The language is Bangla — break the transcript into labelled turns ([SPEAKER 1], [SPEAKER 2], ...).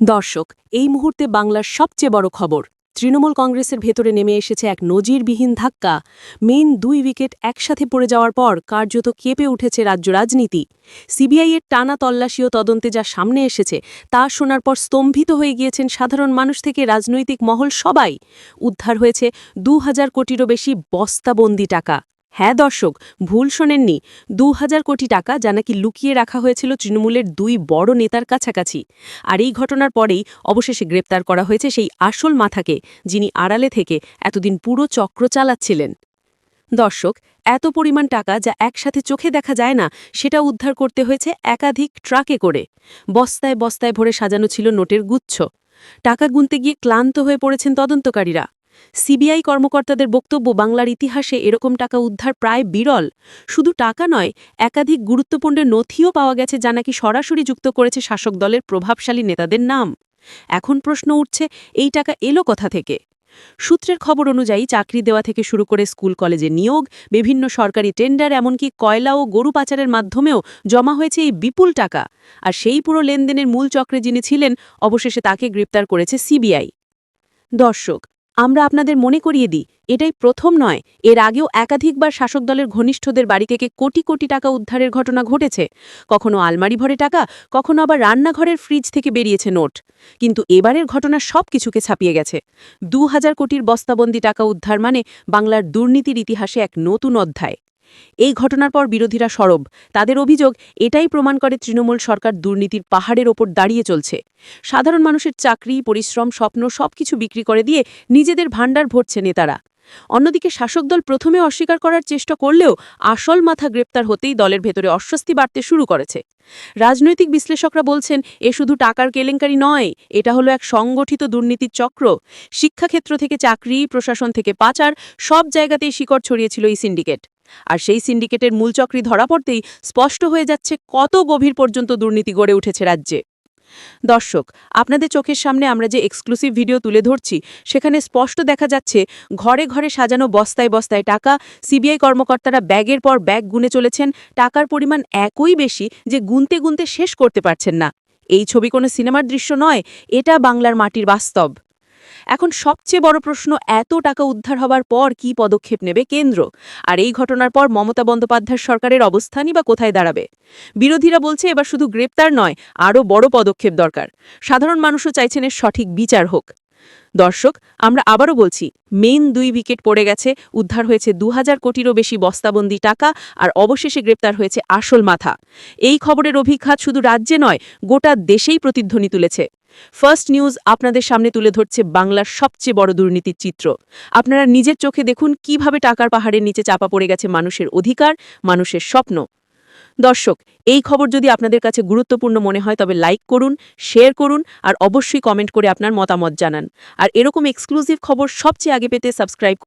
[SPEAKER 1] দর্শক, এই মুহূর্তে বাংলার সবচেয়ে বড় খবর। তৃণমূল কংগ্রেসের ভেতরে নেমে এসেছে এক নজিরবিহীন ধাক্কা। মেইন দুই উইকেট একসাথে পড়ে যাওয়ার পর কার্যত কেঁপে উঠেছে রাজ্য রাজনীতি। সিবিআইয়ের টানা তল্লাশি ও তদন্তে যা সামনে এসেছে, তা শোনার পর স্তম্ভিত হয়ে গিয়েছেন সাধারণ মানুষ থেকে রাজনৈতিক মহল সবাই। উদ্ধার হয়েছে দু হাজার কোটিরও বেশি বস্তাবন্দি টাকা। হ্যাঁ দর্শক, ভুল শোনেননি। দু হাজার কোটি টাকা যা নাকি লুকিয়ে রাখা হয়েছিল তৃণমূলের দুই বড় নেতার কাছাকাছি। আর এই ঘটনার পরেই অবশেষে গ্রেপ্তার করা হয়েছে সেই আসল মাথাকে, যিনি আড়ালে থেকে এতদিন পুরো চক্র চালাচ্ছিলেন। দর্শক, এত পরিমাণ টাকা যা একসাথে চোখে দেখা যায় না, সেটা উদ্ধার করতে হয়েছে একাধিক ট্রাকে করে। বস্তায় বস্তায় ভরে সাজানো ছিল নোটের গুচ্ছ। টাকা গুনতে গিয়ে ক্লান্ত হয়ে পড়েছেন তদন্তকারীরা। সিবিআই কর্মকর্তাদের বক্তব্য বাংলার ইতিহাসে এরকম টাকা উদ্ধার প্রায় বিরল। শুধু টাকা নয়, একাধিক গুরুত্বপূর্ণ নথিও পাওয়া গেছে যা নাকি সরাসরি যুক্ত করেছে শাসক দলের প্রভাবশালী নেতাদের নাম। এখন প্রশ্ন উঠছে, এই টাকা এলো কথা থেকে? সূত্রের খবর অনুযায়ী চাকরি দেওয়া থেকে শুরু করে স্কুল কলেজে নিয়োগ, বিভিন্ন সরকারি টেন্ডার, এমনকি কয়লা ও গরু পাচারের মাধ্যমেও জমা হয়েছে এই বিপুল টাকা। আর সেই পুরো লেনদেনের মূল চক্রে যিনি ছিলেন, অবশেষে তাকে গ্রেপ্তার করেছে সিবিআই। দর্শক আমরা আপনাদের মনে করিয়ে দিই, এটাই প্রথম নয়। এর আগেও একাধিকবার শাসক দলের ঘনিষ্ঠদের বাড়ি থেকে কোটি কোটি টাকা উদ্ধারের ঘটনা ঘটেছে। কখনো আলমারি ভরে টাকা, কখনো আবার রান্নাঘরের ফ্রিজ থেকে বেরিয়েছে নোট। কিন্তু এবারের ঘটনা সব কিছুকে ছাপিয়ে গেছে। দু হাজার কোটির বস্তাবন্দি টাকা উদ্ধার মানে বাংলার দুর্নীতির ইতিহাসে এক নতুন অধ্যায়। এই ঘটনার পর বিরোধীরা সরব। তাদের অভিযোগ, এটাই প্রমাণ করে তৃণমূল সরকার দুর্নীতির পাহাড়ের ওপর দাঁড়িয়ে চলছে। সাধারণ মানুষের চাকরি, পরিশ্রম, স্বপ্ন সবকিছু বিক্রি করে দিয়ে নিজেদের ভাণ্ডার ভরছে নেতারা। অন্যদিকে শাসক দল প্রথমে অস্বীকার করার চেষ্টা করলেও আসল মাথা গ্রেপ্তার হতেই দলের ভেতরে অস্বস্তি বাড়তে শুরু করেছে। রাজনৈতিক বিশ্লেষকরা বলছেন, এ শুধু টাকার কেলেঙ্কারি নয়, এটা হলো এক সংগঠিত দুর্নীতির চক্র। শিক্ষাক্ষেত্র থেকে চাকরি, প্রশাসন থেকে পাচার, সব জায়গাতেই শিকড় ছড়িয়েছিল এই সিন্ডিকেট। আর সেই সিন্ডিকেটের মূল মূলচক্রী ধরা পড়তেই স্পষ্ট হয়ে যাচ্ছে কত গভীর পর্যন্ত দুর্নীতি গড়ে উঠেছে রাজ্যে। দর্শক, আপনাদের চোখের সামনে আমরা যে এক্সক্লুসিভ ভিডিও তুলে ধরছি, সেখানে স্পষ্ট দেখা যাচ্ছে ঘরে ঘরে সাজানো বস্তায় বস্তায় টাকা সিবিআই কর্মকর্তারা ব্যাগের পর ব্যাগ গুনে চলেছেন, টাকার পরিমাণ একই বেশি যে গুনতে গুনতে শেষ করতে পারছেন না। এই ছবি কোনো সিনেমার দৃশ্য নয়, এটা বাংলার মাটির বাস্তব। এখন সবচেয়ে বড় প্রশ্ন, এত টাকা উদ্ধার হবার পর কি পদক্ষেপ নেবে কেন্দ্র? আর এই ঘটনার পর মমতা বন্দ্যোপাধ্যায় সরকারের অবস্থানই বা কোথায় দাঁড়াবে? বিরোধীরা বলছে এবার শুধু গ্রেপ্তার নয়, আরও বড় পদক্ষেপ দরকার। সাধারণ মানুষও চাইছেন এর সঠিক বিচার হোক। দর্শক, আমরা আবারও বলছি, মেইন দুই উইকেট পড়ে গেছে, উদ্ধার হয়েছে দু হাজার কোটিরও বেশি বস্তাবন্দি টাকা আর অবশেষে গ্রেপ্তার হয়েছে আসল মাথা। এই খবরের অভিঘাত শুধু রাজ্যে নয়, গোটা দেশেই প্রতিধ্বনি তুলেছে। ফার্স্ট নিউজ আপনাদের সামনে তুলে ধরছে বাংলার সবচেয়ে বড় দুর্নীতির চিত্র। আপনারা নিজের চোখে দেখুন কীভাবে টাকার পাহাড়ের নিচে চাপা পড়ে গেছে মানুষের অধিকার, মানুষের স্বপ্ন। দর্শক, এই খবর যদি আপনাদের কাছে গুরুত্বপূর্ণ মনে হয় তবে লাইক করুন, শেয়ার করুন আর অবশ্যই কমেন্ট করে আপনার মতামত জানান। আর এরকম এক্সক্লুসিভ খবর সবচেয়ে আগে পেতে সাবস্ক্রাইব